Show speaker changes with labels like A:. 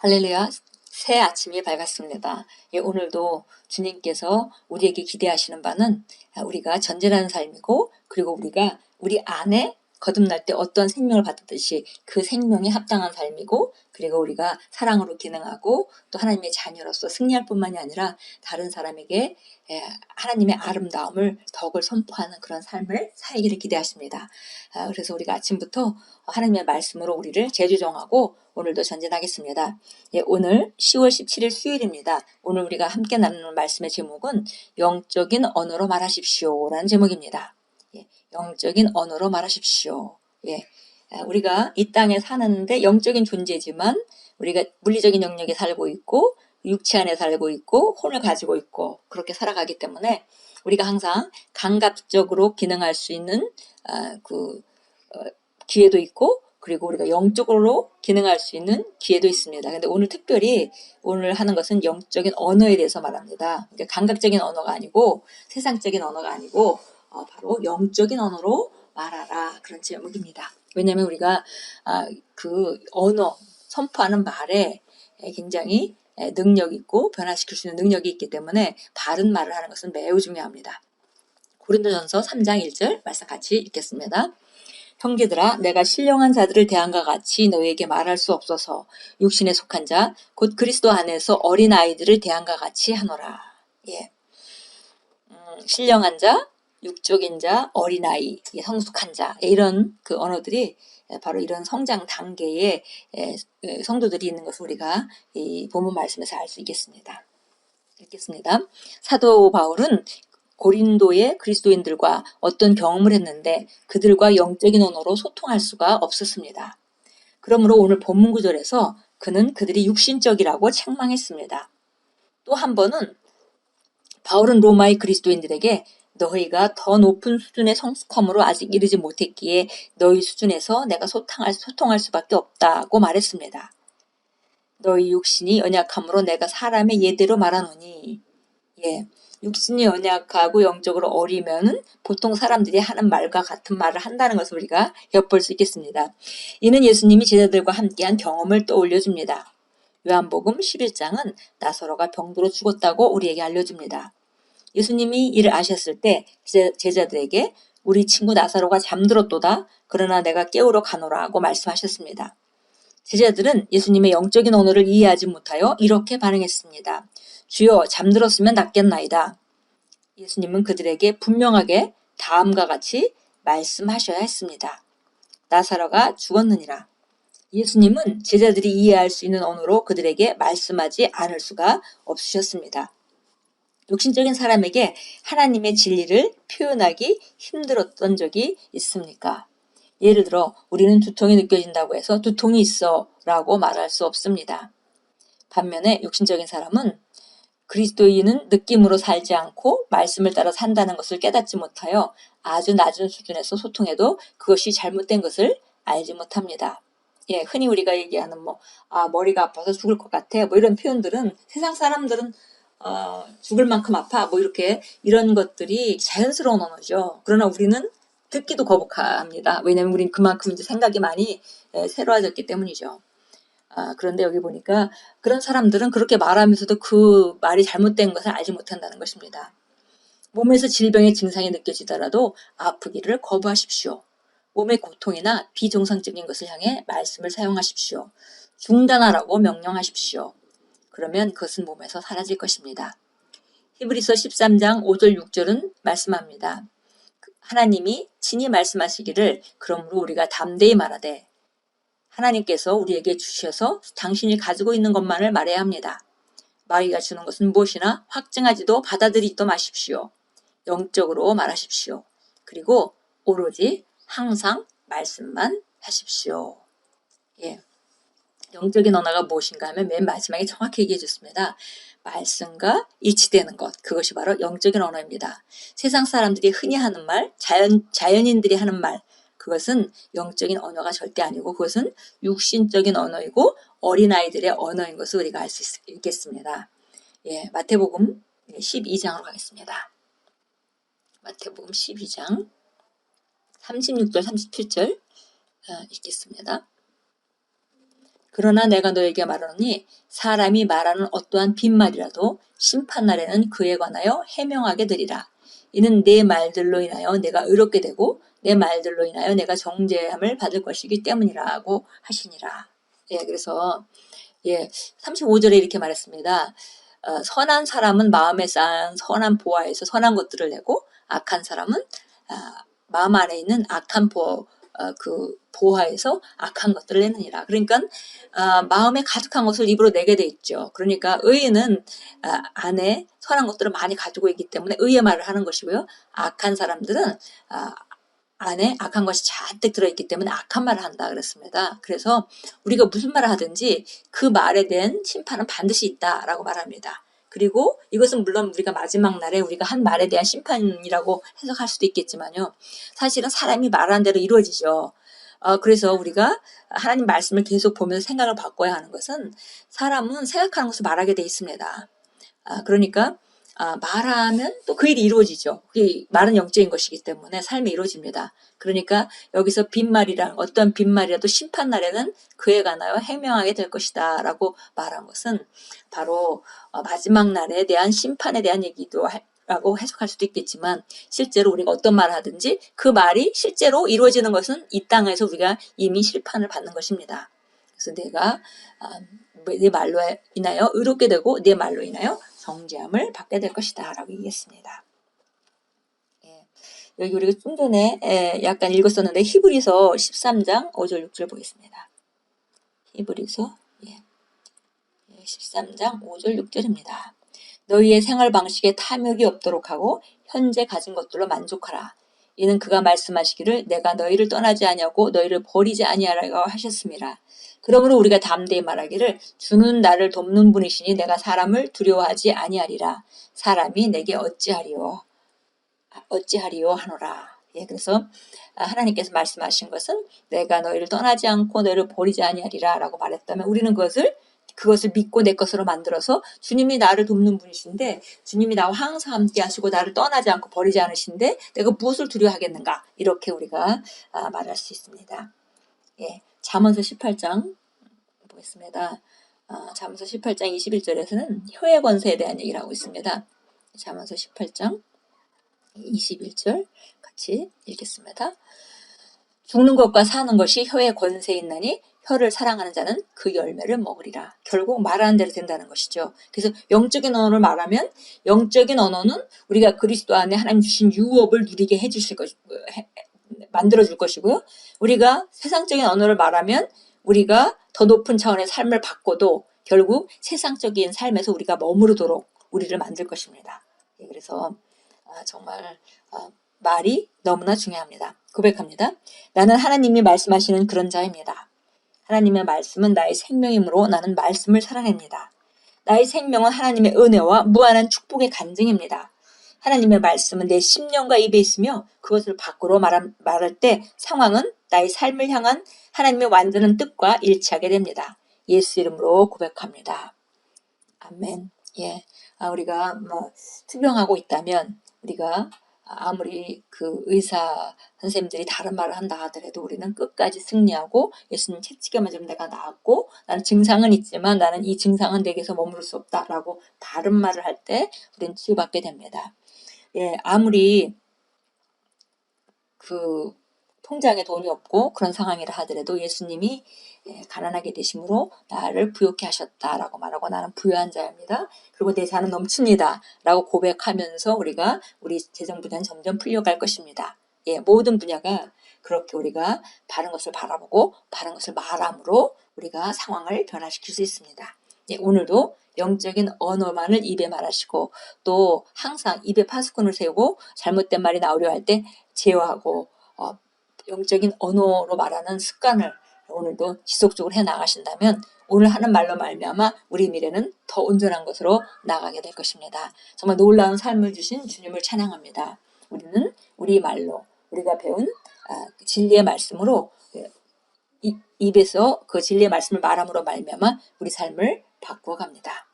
A: 할렐루야. 새 아침이 밝았습니다. 예, 오늘도 주님께서 우리에게 기대하시는 바는 우리가 전진하는 삶이고 그리고 우리가 우리 안에 거듭날 때 어떤 생명을 받았듯이 그 생명에 합당한 삶이고 그리고 우리가 사랑으로 기능하고 또 하나님의 자녀로서 승리할 뿐만이 아니라 다른 사람에게 예, 하나님의 아름다움을 덕을 선포하는 그런 삶을 살기를 기대하십니다. 아, 그래서 우리가 아침부터 하나님의 말씀으로 우리를 재조정하고 오늘도 전진하겠습니다. 예, 오늘 10월 17일 수요일입니다. 오늘 우리가 함께 나누는 말씀의 제목은 영적인 언어로 말하십시오라는 제목입니다. 예, 영적인 언어로 말하십시오. 예, 아, 우리가 이 땅에 사는데 영적인 존재지만 우리가 물리적인 영역에 살고 있고 육체 안에 살고 있고 혼을 가지고 있고 그렇게 살아가기 때문에 우리가 항상 감각적으로 기능할 수 있는 아, 그 어, 기회도 있고 그리고 우리가 영적으로 기능할 수 있는 기회도 있습니다. 근데 오늘 특별히 오늘 하는 것은 영적인 언어에 대해서 말합니다. 그러니까 감각적인 언어가 아니고 세상적인 언어가 아니고 어, 바로 영적인 언어로 말하라 그런 제목입니다. 왜냐하면 우리가 아, 그 언어 선포하는 말에 굉장히 능력 있고 변화시킬 수 있는 능력이 있기 때문에 바른 말을 하는 것은 매우 중요합니다. 고린도전서 3장 1절 말씀 같이 읽겠습니다. 형제들아 내가 신령한 자들을 대한과 같이 너희에게 말할 수 없어서 육신에 속한 자 곧 그리스도 안에서 어린 아이들을 대한과 같이 하노라. 예. 음, 신령한 자, 육적인 자, 어린아이, 성숙한 자 이런 그 언어들이 바로 이런 성장 단계의 성도들이 있는 것을 우리가 이 본문 말씀에서 알 수 있겠습니다. 읽겠습니다. 사도 바울은 고린도의 그리스도인들과 어떤 경험을 했는데 그들과 영적인 언어로 소통할 수가 없었습니다. 그러므로 오늘 본문 구절에서 그는 그들이 육신적이라고 책망했습니다. 또 한 번은 바울은 로마의 그리스도인들에게 너희가 더 높은 수준의 성숙함으로 아직 이르지 못했기에 너희 수준에서 내가 소통할, 소통할 수밖에 없다고 말했습니다. 너희 육신이 연약함으로 내가 사람의 예대로 말하노니 예, 육신이 연약하고 영적으로 어리면은 보통 사람들이 하는 말과 같은 말을 한다는 것을 우리가 엿볼 수 있겠습니다. 이는 예수님이 제자들과 함께한 경험을 떠올려 줍니다. 요한복음 11장은 나사로가 병들어 죽었다고 우리에게 알려줍니다. 예수님이 이를 아셨을 때 제자들에게 우리 친구 나사로가 잠들었도다. 그러나 내가 깨우러 가노라고 말씀하셨습니다. 제자들은 예수님의 영적인 언어를 이해하지 못하여 이렇게 반응했습니다. 주여 잠들었으면 낫겠나이다. 예수님은 그들에게 분명하게 다음과 같이 말씀하셔야 했습니다. 나사로가 죽었느니라. 예수님은 제자들이 이해할 수 있는 언어로 그들에게 말씀하지 않을 수가 없으셨습니다. 육신적인 사람에게 하나님의 진리를 표현하기 힘들었던 적이 있습니까? 예를 들어 우리는 두통이 느껴진다고 해서 두통이 있어 라고 말할 수 없습니다. 반면에 육신적인 사람은 그리스도인은 느낌으로 살지 않고 말씀을 따라 산다는 것을 깨닫지 못하여 아주 낮은 수준에서 소통해도 그것이 잘못된 것을 알지 못합니다. 예, 흔히 우리가 얘기하는 뭐, 아, 머리가 아파서 죽을 것 같아. 뭐 이런 표현들은 세상 사람들은 어, 죽을 만큼 아파 뭐 이렇게 이런 것들이 자연스러운 언어죠. 그러나 우리는 듣기도 거북합니다. 왜냐하면 우리는 그만큼 이제 생각이 많이 예, 새로워졌기 때문이죠. 아, 그런데 여기 보니까 그런 사람들은 그렇게 말하면서도 그 말이 잘못된 것을 알지 못한다는 것입니다. 몸에서 질병의 증상이 느껴지더라도 아프기를 거부하십시오. 몸의 고통이나 비정상적인 것을 향해 말씀을 사용하십시오. 중단하라고 명령하십시오. 그러면 그것은 몸에서 사라질 것입니다. 히브리서 13장 5절 6절은 말씀합니다. 하나님이 친히 말씀하시기를 그러므로 우리가 담대히 말하되 하나님께서 우리에게 주셔서 당신이 가지고 있는 것만을 말해야 합니다. 마귀가 주는 것은 무엇이나 확증하지도 받아들이지도 마십시오. 영적으로 말하십시오. 그리고 오로지 항상 말씀만 하십시오. 예. 영적인 언어가 무엇인가 하면 맨 마지막에 정확히 얘기해 줬습니다. 말씀과 일치되는 것, 그것이 바로 영적인 언어입니다. 세상 사람들이 흔히 하는 말, 자연, 자연인들이 하는 말, 그것은 영적인 언어가 절대 아니고 그것은 육신적인 언어이고 어린아이들의 언어인 것을 우리가 알 수 있겠습니다. 예, 마태복음 12장으로 가겠습니다. 마태복음 12장 36절, 37절 어, 읽겠습니다. 그러나 내가 너에게 말하노니 사람이 말하는 어떠한 빈말이라도 심판날에는 그에 관하여 해명하게 되리라. 이는 내 말들로 인하여 내가 의롭게 되고 내 말들로 인하여 내가 정죄함을 받을 것이기 때문이라고 하시니라. 예, 그래서 예, 35절에 이렇게 말했습니다. 어, 선한 사람은 마음에 쌓은 선한 보화에서 선한 것들을 내고 악한 사람은 아, 마음 안에 있는 악한 보, 어, 그 보화에서 악한 것들을 내느니라. 그러니까 아, 마음에 가득한 것을 입으로 내게 돼 있죠. 그러니까 의인은 아, 안에 선한 것들을 많이 가지고 있기 때문에 의의 말을 하는 것이고요. 악한 사람들은 아, 안에 악한 것이 잔뜩 들어있기 때문에 악한 말을 한다 그랬습니다. 그래서 우리가 무슨 말을 하든지 그 말에 대한 심판은 반드시 있다라고 말합니다. 그리고 이것은 물론 우리가 마지막 날에 우리가 한 말에 대한 심판이라고 해석할 수도 있겠지만요. 사실은 사람이 말하는 대로 이루어지죠. 어, 그래서 우리가 하나님 말씀을 계속 보면서 생각을 바꿔야 하는 것은 사람은 생각하는 것을 말하게 돼 있습니다. 아, 그러니까 아, 말하면 또 그 일이 이루어지죠. 그게 말은 영적인 것이기 때문에 삶이 이루어집니다. 그러니까 여기서 빈말이란 어떤 빈말이라도 심판 날에는 그에 관하여 해명하게 될 것이다 라고 말한 것은 바로 어, 마지막 날에 대한 심판에 대한 얘기도 하- 라고 해석할 수도 있겠지만 실제로 우리가 어떤 말을 하든지 그 말이 실제로 이루어지는 것은 이 땅에서 우리가 이미 심판을 받는 것입니다. 그래서 내가 아, 내 말로 인하여 의롭게 되고 내 말로 인하여 정죄함을 받게 될 것이다 라고 얘기했습니다. 예, 여기 우리가 좀 전에 예, 약간 읽었었는데 히브리서 13장 5절 6절 보겠습니다. 히브리서 예, 예, 13장 5절 6절입니다. 너희의 생활 방식에 탐욕이 없도록 하고 현재 가진 것들로 만족하라. 이는 그가 말씀하시기를 내가 너희를 떠나지 아니하고 너희를 버리지 아니하라고 하셨습니다. 그러므로 우리가 담대히 말하기를 주는 나를 돕는 분이시니 내가 사람을 두려워하지 아니하리라. 사람이 내게 어찌하리요? 어찌하리요 하노라. 예, 그래서 아, 하나님께서 말씀하신 것은 내가 너희를 떠나지 않고 너희를 버리지 아니하리라 라고 말했다면 우리는 그것을 그것을 믿고 내 것으로 만들어서 주님이 나를 돕는 분이신데 주님이 나와 항상 함께 하시고 나를 떠나지 않고 버리지 않으신데 내가 무엇을 두려워하겠는가 이렇게 우리가 아, 말할 수 있습니다. 예, 잠언서 18장 보겠습니다. 아, 잠언서 18장 21절에서는 혀의 권세에 대한 얘기를 하고 있습니다. 잠언서 18장 21절 같이 읽겠습니다. 죽는 것과 사는 것이 혀의 권세에 있나니 혀를 사랑하는 자는 그 열매를 먹으리라. 결국 말하는 대로 된다는 것이죠. 그래서 영적인 언어를 말하면 영적인 언어는 우리가 그리스도 안에 하나님 주신 유업을 누리게 해주실 것, 해- 만들어 줄 것이고요. 우리가 세상적인 언어를 말하면 우리가 더 높은 차원의 삶을 바꿔도 결국 세상적인 삶에서 우리가 머무르도록 우리를 만들 것입니다. 예, 그래서 아, 정말 아, 말이 너무나 중요합니다. 고백합니다. 나는 하나님이 말씀하시는 그런 자입니다. 하나님의 말씀은 나의 생명이므로 나는 말씀을 살아냅니다. 나의 생명은 하나님의 은혜와 무한한 축복의 간증입니다. 하나님의 말씀은 내 심령과 입에 있으며 그것을 밖으로 말한- 말할 때 상황은 나의 삶을 향한 하나님의 완전한 뜻과 일치하게 됩니다. 예수 이름으로 고백합니다. 아멘. 예. 아, 우리가 뭐 투병하고 있다면 우리가 아무리 그 의사 선생님들이 다른 말을 한다 하더라도 우리는 끝까지 승리하고 예수님 채찍에 맞으면 내가 나았고 나는 증상은 있지만 나는 이 증상은 내게서 머무를 수 없다라고 바른 말을 할 때 우리는 치유받게 됩니다. 예, 아무리 그 통장에 돈이 없고 그런 상황이라 하더라도 예수님이 예, 가난하게 되심으로 나를 부욕케 하셨다라고 말하고 나는 부유한 자입니다. 그리고 내 자는 넘칩니다. 라고 고백하면서 우리가 우리 재정 분야는 점점 풀려갈 것입니다. 예, 모든 분야가 그렇게 우리가 바른 것을 바라보고 바른 것을 말함으로 우리가 상황을 변화시킬 수 있습니다. 예, 오늘도 영적인 언어만을 입에 말하시고 또 항상 입에 파수꾼을 세우고 잘못된 말이 나오려 할 때 제어하고 어, 영적인 언어로 말하는 습관을 오늘도 지속적으로 해 나가신다면 오늘 하는 말로 말미암아 우리 미래는 더 온전한 것으로 나가게 될 것입니다. 정말 놀라운 삶을 주신 주님을 찬양합니다. 우리는 우리 말로 우리가 배운 아, 진리의 말씀으로 예, 이- 입에서 그 진리의 말씀을 말함으로 말미암아 우리 삶을 바꾸어 갑니다.